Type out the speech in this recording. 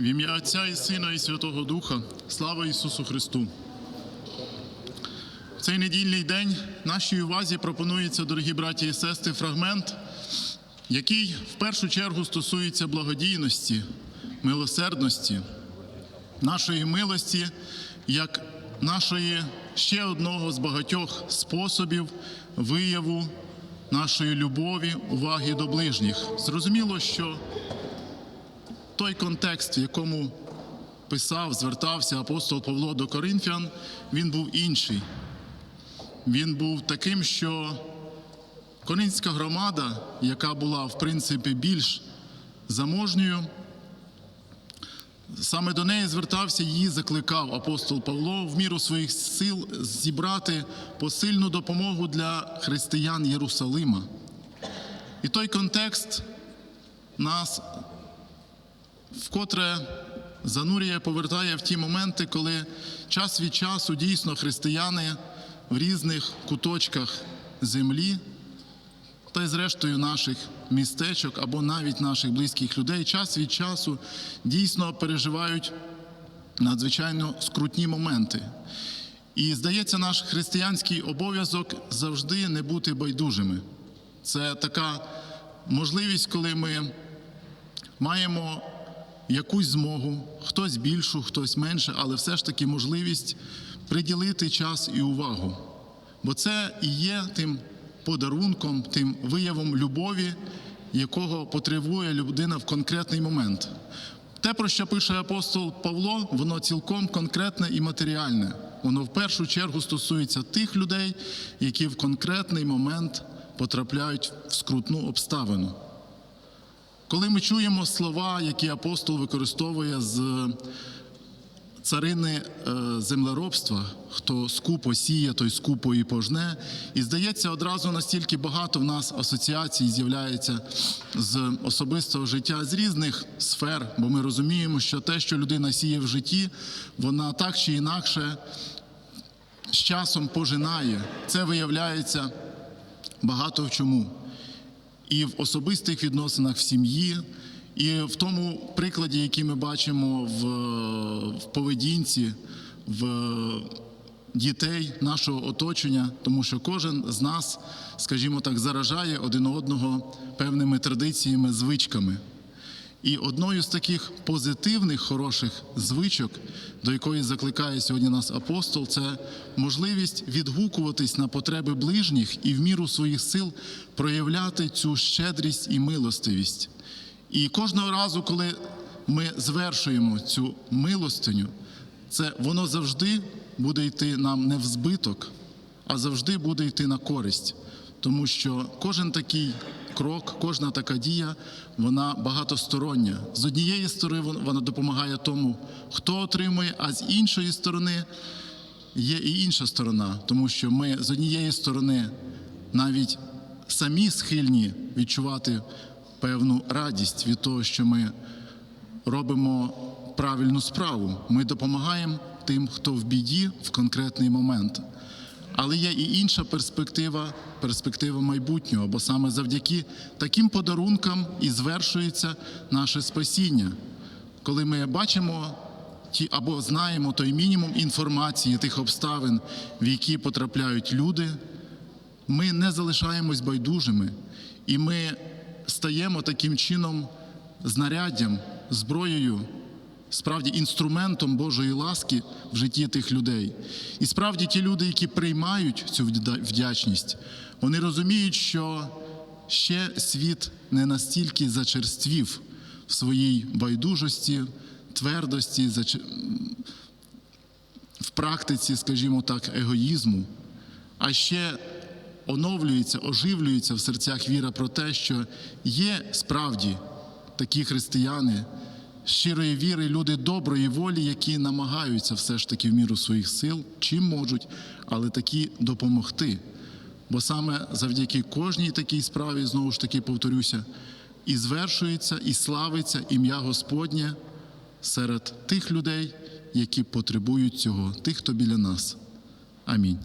В ім'я Отця і Сина, і Святого Духа, слава Ісусу Христу. В цей недільний день нашій увазі пропонується, дорогі браті і сестри, фрагмент, який в першу чергу стосується благодійності, милосердності, нашої милості, як нашої ще одного з багатьох способів вияву нашої любові, уваги до ближніх. Зрозуміло, що той контекст, в якому писав, звертався апостол Павло до Коринфян, він був інший. Він був таким, що коринська громада, яка була в принципі більш заможньою, саме до неї звертався, її закликав апостол Павло в міру своїх сил зібрати посильну допомогу для християн Єрусалима. І той контекст нас вкотре занурює, повертає в ті моменти, коли час від часу дійсно християни в різних куточках землі, та й зрештою наших містечок або навіть наших близьких людей, час від часу дійсно переживають надзвичайно скрутні моменти. І здається, наш християнський обов'язок завжди не бути байдужими. Це така можливість, коли ми маємо якусь змогу, хтось більшу, хтось менше, але все ж таки можливість приділити час і увагу. Бо це і є тим подарунком, тим виявом любові, якого потребує людина в конкретний момент. Те, про що пише апостол Павло, воно цілком конкретне і матеріальне. Воно в першу чергу стосується тих людей, які в конкретний момент потрапляють в скрутну обставину. Коли ми чуємо слова, які апостол використовує з царини е, землеробства, хто скупо сіє, той скупо і пожне. І здається, одразу настільки багато в нас асоціацій з'являється з особистого життя з різних сфер, бо ми розуміємо, що те, що людина сіє в житті, вона так чи інакше з часом пожинає. Це виявляється багато в чому і в особистих відносинах в сім'ї, і в тому прикладі, який ми бачимо в, в поведінці, в дітей нашого оточення, тому що кожен з нас, скажімо так, заражає один одного певними традиціями, звичками. І одною з таких позитивних, хороших звичок, до якої закликає сьогодні нас апостол, це можливість відгукуватись на потреби ближніх і в міру своїх сил проявляти цю щедрість і милостивість. І кожного разу, коли ми звершуємо цю милостиню, це воно завжди буде йти нам не в збиток, а завжди буде йти на користь. Тому що кожен такий крок, кожна така дія, вона багатостороння. З однієї сторони вона допомагає тому, хто отримує, а з іншої сторони є і інша сторона, тому що ми з однієї сторони навіть самі схильні відчувати певну радість від того, що ми робимо правильну справу. Ми допомагаємо тим, хто в біді в конкретний момент. Але є і інша перспектива, перспектива майбутнього, бо саме завдяки таким подарункам і звершується наше спасіння, коли ми бачимо ті або знаємо той мінімум інформації тих обставин, в які потрапляють люди, ми не залишаємось байдужими, і ми стаємо таким чином знаряддям, зброєю справді інструментом Божої ласки в житті тих людей. І справді ті люди, які приймають цю вдячність, вони розуміють, що ще світ не настільки зачерствів в своїй байдужості, твердості, в практиці, скажімо так, егоїзму, а ще оновлюється, оживлюється в серцях віра про те, що є справді такі християни щирої віри, люди доброї волі, які намагаються все ж таки в міру своїх сил, чим можуть, але такі допомогти. Бо саме завдяки кожній такій справі, знову ж таки повторюся, і звершується, і славиться ім'я Господнє серед тих людей, які потребують цього, тих, хто біля нас. Амінь.